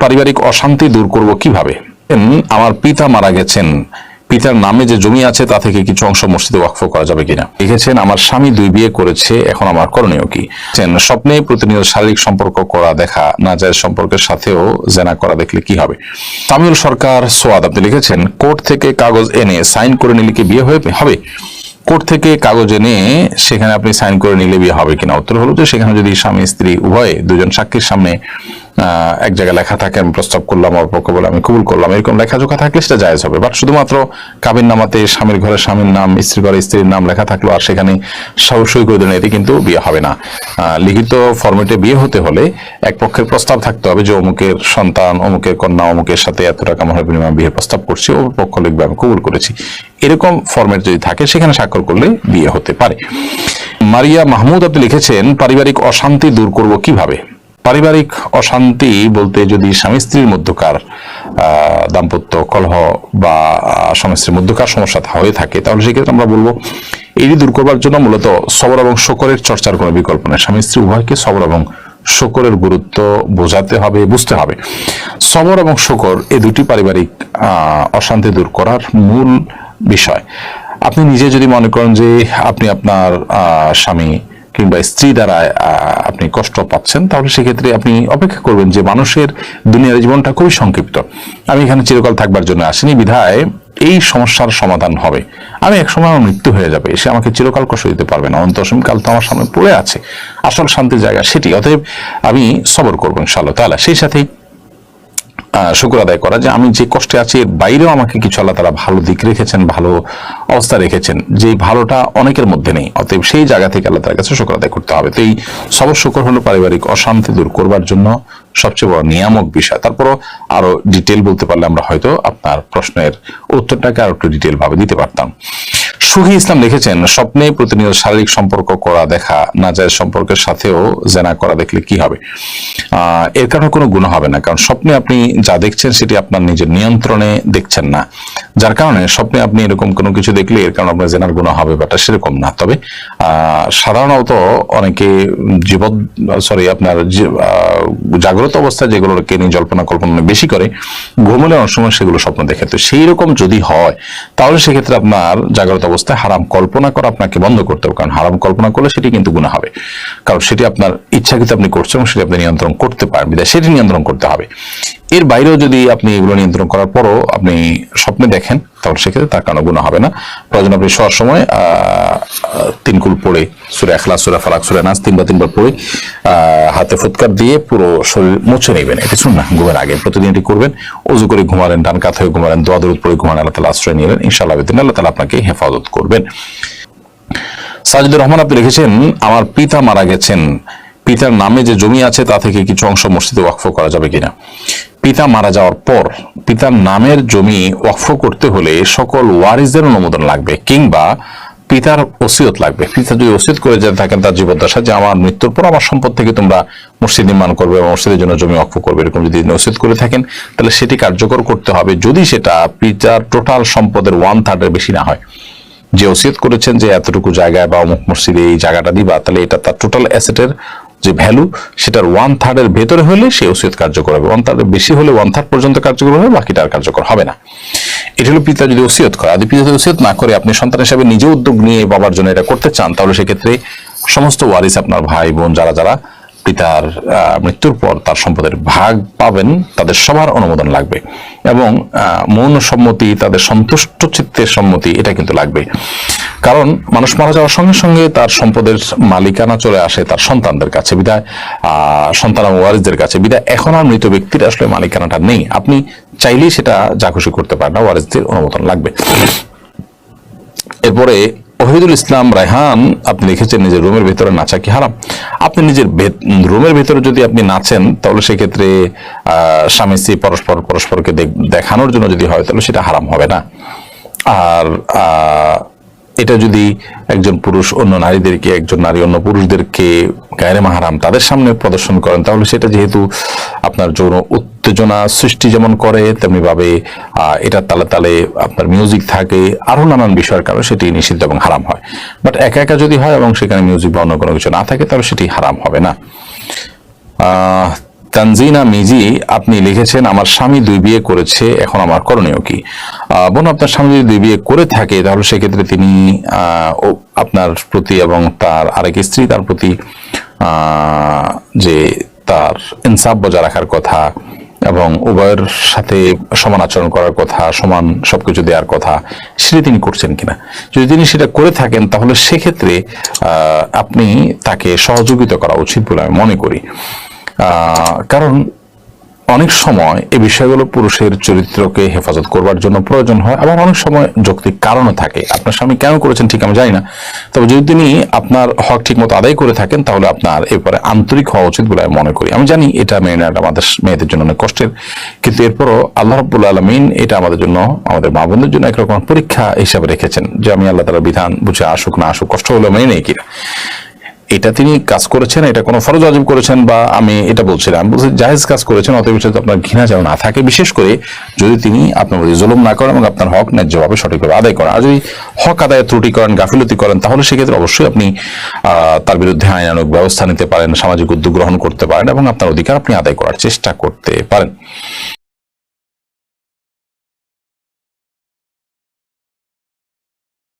পারিবারিক অশান্তি দূর করব কীভাবে? আমার পিতা মারা গেছেন। পিতার নামে যে জমি আছে, তা থেকে কিছু অংশ মসজিদে ওয়াকফ করা যাবে কিনা? লিখেছেন, আমার স্বামী দুই বিয়ে করেছে, এখন আমার করণীয় কি? স্বপ্নে প্রতিনিয়ত শারীরিক সম্পর্ক করা দেখা, না যায় সম্পর্কের সাথেও জেনা করা দেখলে কি হবে? তামিল সরকার সোয়াদ, আপনি লিখেছেন, কোর্ট থেকে কাগজ এনে সাইন করে নিলে কি বিয়ে হয়ে হবে? কোর্ট থেকে কাগজ এনে সেখানে আপনি সাইন করে নিলে বিয়ে হবে কিনা? উত্তর হলো যে, সেখানে যদি স্বামী, স্ত্রী উভয়ে দুজন সাক্ষীর সামনে এক জায়গায় লেখা থাকে, আমি প্রস্তাব করলাম, আমার পক্ষ বলে আমি কবুল করলাম, এরকম লেখাজোখা থাকলে সেটা জায়েজ হবে। বাট শুধুমাত্র কাবিন নামাতে স্বামীর ঘরে স্বামীর নাম, স্ত্রীর ঘরে স্ত্রীর নাম লেখা থাকল আর সেখানে সব সই করে দিলেন এটি কিন্তু বিয়ে হবে না। লিখিত ফরম্যাটে বিয়ে হতে হলে এক পক্ষের প্রস্তাব থাকতে হবে যে অমুকের সন্তান, অমুকের কন্যা, অমুকের সাথে এত টাকা মহার বিনিময়ে বিয়ের প্রস্তাব করছি ও পক্ষ লিখবে, আমি কবুল করেছি। এরকম ফরম্যাট যদি থাকে, সেখানে স্বাক্ষর করলে বিয়ে হতে পারে। মারিয়া মাহমুদ আপনি লিখেছেন, পারিবারিক অশান্তি দূর করব কীভাবে? পারিবারিক অশান্তি বলতে যদি স্বামী স্ত্রীর মধ্যকার দাম্পত্য কলহ বা স্বামী স্ত্রীর মধ্যকার সমস্যা হয়ে থাকে, তাহলে সেক্ষেত্রে আমরা বলব এটি দূর করবার জন্য মূলত সবর এবং শকরের চর্চার কোনো বিকল্প নেই। স্বামী স্ত্রী উভয়কে সবর এবং শকরের গুরুত্ব বোঝাতে হবে, বুঝতে হবে। সবর এবং শকর এই দুটি পারিবারিক অশান্তি দূর করার মূল বিষয়। আপনি নিজে যদি মনে করেন যে আপনি আপনার স্বামী কিংবা স্ত্রী দ্বারা আপনি কষ্ট পাচ্ছেন, তাহলে সেক্ষেত্রে আপনি অপেক্ষা করবেন যে মানুষের দুনিয়ার জীবনটা খুবই সংক্ষিপ্ত। আমি এখানে চিরকাল থাকবার জন্য আসিনি, বিধায় এই সমস্যার সমাধান হবে। আমি এক সময় আমার মৃত্যু হয়ে যাবে, সে আমাকে চিরকাল কষ্ট দিতে পারবে না অন্ত কাল তো আমার সামনে পড়ে আছে। আসল শান্তির জায়গা সেটি, অতএব আমি সবর করব ইনশাআল্লাহ তাহলে সেই সাথেই শুকর আদায় করা যে আমি যে কষ্টে আছি, এর বাইরেও আমাকে কিছু আল্লাহ তারা ভালো দিক রেখেছেন, ভালো অবস্থা রেখেছেন যে ভালোটা অনেকের মধ্যে নেই। অতএব সেই জায়গা থেকে আল্লাহ তার কাছে শুকর আদায় করতে হবে। তো এই সবর শুকর হলো পারিবারিক অশান্তি দূর করবার জন্য সবচেয়ে বড় নিয়ামক বিষয়। তারপরও আরও ডিটেল বলতে পারলে আমরা হয়তো আপনার প্রশ্নের উত্তরটাকে আরও একটু ডিটেল ভাবে দিতে পারতাম। সুহি ইসলাম লিখেছেন স্বপ্নে প্রতিনিয়ত শারীরিক সম্পর্ক করা দেখা না যায় সম্পর্কের সাথেও জেনা করা দেখলে কি হবে? আহ, এর কারণে কোনো গুণ হবে না কারণ স্বপ্নে আপনি যা দেখছেন সেটি আপনার নিজের নিয়ন্ত্রণে দেখছেন না। যার কারণে স্বপ্নে আপনি এরকম কোনো কিছু দেখলে এর কারণে আপনার জেনার গুণ হবে বাটা সেরকম না। তবে সাধারণত অনেকে জীবন সরি আপনার জাগ্রত অবস্থায় যেগুলোকে নিয়ে জল্পনা কল্পনা বেশি করে ঘুমলে অনেক সময় সেগুলো স্বপ্ন দেখে। তো সেই রকম যদি হয় তাহলে সেক্ষেত্রে আপনার জাগ্রত অবস্থায় হারাম কল্পনা করা আপনাকে বন্ধ করতে হবে, কারণ হারাম কল্পনা করলে সেটি কিন্তু গুণা হবে। কারণ সেটি আপনার ইচ্ছাকৃত আপনি করছেন সেটি আপনি নিয়ন্ত্রণ করতে পারবেন, সেটি নিয়ন্ত্রণ করতে হবে। এর বাইরেও যদি আপনি এগুলো নিয়ন্ত্রণ করার পরও আপনি স্বপ্নে দেখেন তাহলে সেক্ষেত্রে তার কারণে গুণা হবে না। প্রয়োজন আপনি শোয়ার সময় আহ, তিন কুল পড়ে সুরে এখলা সুরা ফালাক সুরে নাচ তিনবার তিনবার পড়ে হাতে ফুৎকার দিয়ে পুরো শরীর মুছে নেবেন। এটা শুনুন না ঘুমের আগে প্রতিদিন এটি করবেন। অজু করে ঘুমালেন ডান কাত হয়ে ঘুমালেন দোয়া দরুদ পড়ে ঘুমান আল্লাহ তালা আশ্রয় নিলেন ইনশাআল্লাহ আল্লাহ তালা আপনাকে হেফাজত করবেন। সাজিদুর রহমান আপনি লিখেছেন আমার পিতা মারা গেছেন। পিতার নামে যে জমি আছে তা থেকে কিছু অংশ মসজিদে ওয়াকফ করা যাবে কিনা? পিতা মারা যাওয়ার পর পিতার নামের জমি ওয়াকফ করতে হলে সকল ওয়ারিসদের অনুমোদন লাগবে কিংবা পিতার ওসিয়ত লাগবে। পিতা যদি ওসিয়ত করে যে থাকেন তার জীবদ্দশা যে আমার মৃত্যুর পর আমার সম্পদ থেকে তোমরা মসজিদ নির্মাণ করবে এবং মসজিদের জন্য জমি অক্ষ করবে, এরকম যদি ওসিয়ত করে থাকেন, তাহলে সেটি কার্যকর করতে হবে। যদি সেটা পিতার টোটাল সম্পদের ওয়ান থার্ডের বেশি না হয়। যে ওসিয়ত করেছেন যে এতটুকু জায়গায় বা অমুক মসজিদে এই জায়গাটা দিবা, তাহলে এটা তার টোটাল অ্যাসেটের যে ভ্যালু সেটার ওয়ান থার্ডের ভেতরে হলে সে ওসিয়ত কার্যকর হবে। ওয়ান থার্ডের বেশি হলে ওয়ান থার্ড পর্যন্ত কার্যকর হবে, বাকিটা আর কার্যকর হবে না। এটা হলো পিতা যদি ওসিয়ত করে। আদি পিতা যদি ওসিয়ত না করে, আপনি সন্তান হিসাবে নিজে উদ্যোগ নিয়ে বাবার জন্য এটা করতে চান, তাহলে সেক্ষেত্রে সমস্ত ওয়ারিস আপনার ভাই বোন, যারা যারা পিতার মৃত্যুর পর তার সম্পদের ভাগ পাবেন, তাদের সবার অনুমোদন লাগবে। এবং মৌন সম্মতি, তাদের সন্তুষ্ট চিত্তের সম্মতি, এটা কিন্তু লাগবে। কারণ মানুষ মারা যাওয়ার সঙ্গে সঙ্গে তার সম্পদের মালিকানা চলে আসে তার সন্তানদের কাছে বিদায় সন্তান ওয়ারিসদের কাছে বিদায়। এখন আর মৃত ব্যক্তির আসলে মালিকানাটা নেই। আপনি চাইলেই সেটা যা খুশি করতে পারেন না ওয়ারিসদের অনুমোদন লাগবে। এরপরে ওহিদুল ইসলাম রায়হান, আপনি লিখেছেন নিজের রুমের ভেতরে নাচা কি হারাম? আপনি নিজের রুমের ভেতরে যদি আপনি নাচেন, তাহলে সেক্ষেত্রে স্বামী স্ত্রী পরস্পর, পরস্পরকে দেখানোর জন্য যদি হয়, তাহলে সেটা হারাম হবে না। আর এটা যদি একজন পুরুষ অন্য নারীদেরকে একজন নারী অন্য পুরুষদেরকে গায়ের মাহারাম তাদের সামনে প্রদর্শন করেন তাহলে সেটা যেহেতু আপনার যৌন উত্তেজনা সৃষ্টি যেমন করে তেমনি ভাবে আহ, এটার তালে তালে আপনার মিউজিক থাকে আরও নানান বিষয়ের কারণে সেটি নিষিদ্ধ এবং হারাম হয়। বাট একা একা যদি হয় এবং সেখানে মিউজিক বা অন্য কোনো কিছু না থাকে তাহলে সেটি হারাম হবে না। তানজিনা মিজি, আপনি লিখেছেন, আমার স্বামী দুই বিয়ে করেছে, এখন আমার করণীয় কি? বোন, আপনার স্বামী যদি দুই বিয়ে করে থাকে, তাহলে সেক্ষেত্রে তিনি আপনার প্রতি এবং তার আরেক স্ত্রী, তার প্রতি যে তার ইনসাফ বজায় রাখার কথা এবং উভয়ের সাথে সমান আচরণ করার কথা, সমান সবকিছু দেওয়ার কথা, সেটা তিনি করছেন কিনা? যদি তিনি সেটা করে থাকেন, তাহলে সেক্ষেত্রে আপনি তাকে সহযোগিতা করা উচিত বলে আমি মনে করি। কারণ অনেক সময় এই বিষয়গুলো পুরুষের চরিত্রকে হেফাজত করবার জন্য প্রয়োজন হয়, আবার অনেক সময় যৌক্তিক কারণও থাকে। আপনার স্বামী কেন করেছেন ঠিক আমি জানি না, তবে যদি তিনি আপনার হক ঠিক মতো আদায় করে থাকেন, তাহলে আপনার এরপরে আন্তরিক হওয়া উচিত বলে আমি মনে করি। আমি জানি এটা মেয়ে নেওয়াটা আমাদের মেয়েদের জন্য অনেক কষ্টের, কিন্তু এরপরও আল্লাহ রব্বুল আলমিন এটা আমাদের জন্য, আমাদের মা বোনদের জন্য একরকম পরীক্ষা হিসাবে রেখেছেন যে আমি আল্লাহ তালা বিধান বুঝে আসুক না আসুক, কষ্ট হলেও মেনে নেই কিনা। এটা তিনি কাজ করেছেন, এটা কোনো ফরজ অজীব করেছেন বা আমি এটা বলছিলাম। বলছি, জাহেজ কাজ করেছেন, অতএব বিষয়ে আপনার ঘৃণা যেন না থাকে। বিশেষ করে যদি তিনি আপনার প্রতি জুলুম না করেন এবং আপনার হক ন্যায্যভাবে সঠিকভাবে আদায় করেন। আর যদি হক আদায়ে ত্রুটি করেন, গাফিলতি করেন, তাহলে সেক্ষেত্রে অবশ্যই আপনি তার বিরুদ্ধে আইনানুক ব্যবস্থা নিতে পারেন, সামাজিক উদ্যোগ গ্রহণ করতে পারেন এবং আপনার অধিকার আপনি আদায় করার চেষ্টা করতে পারেন।